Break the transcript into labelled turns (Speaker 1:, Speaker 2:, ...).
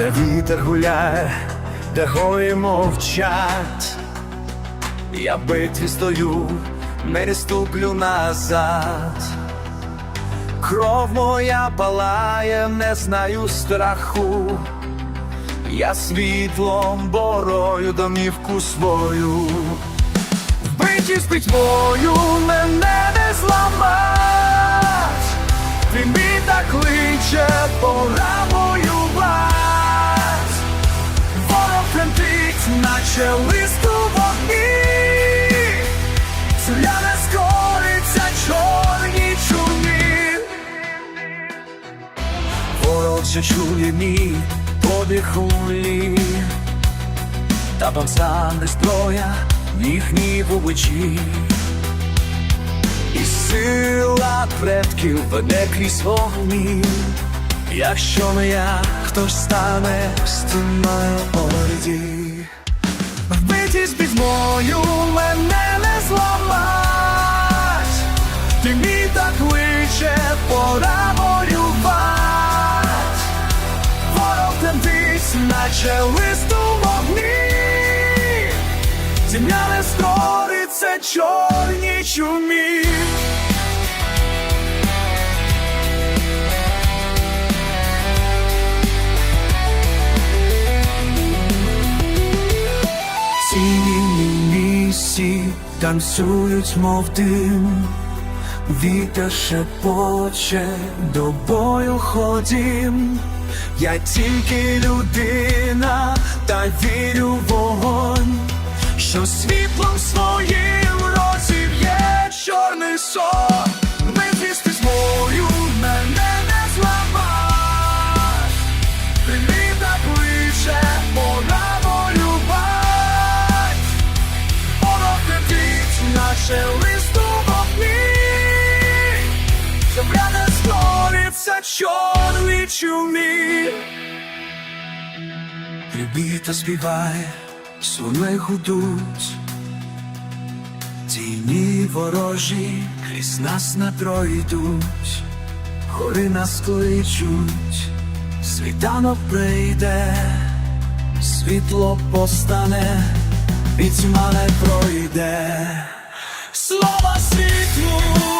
Speaker 1: вітер гуляє, де гої мовчать. Я битві стою, не відступлю назад. Кров моя палає, не знаю страху. Я світлом борою домівку свою. Вбиті з пітьмою мене не зламать. Він так кличе, пора наче лист у вогні. Земля не скориться, чорні чумі. Ворог же чує мій подих у млі. Та помста не зброя, їхні в очі. І сила предків веде крізь вогні. Якщо не я, хто ж стане стіною орді? Вбиті з пітьмою мене не зламать. Ти мій так кличе, пора воювать. Ворог тендись, наче листу вогні. Земля не скориться, чорні чумі. Танцюють, мов дим. Вітер шепоче, до бою ходім. Я тільки людина, та вірю в вогонь, що світлом своїм летить, наче лист у вогні. Земля не створиться, чорний чумі. Любіта співає, суни гудуть. Тіні ворожі крізь нас на трої йдуть, гори нас кличуть, світанок прийде, світло постане, і тьма не пройде. Слава світлу!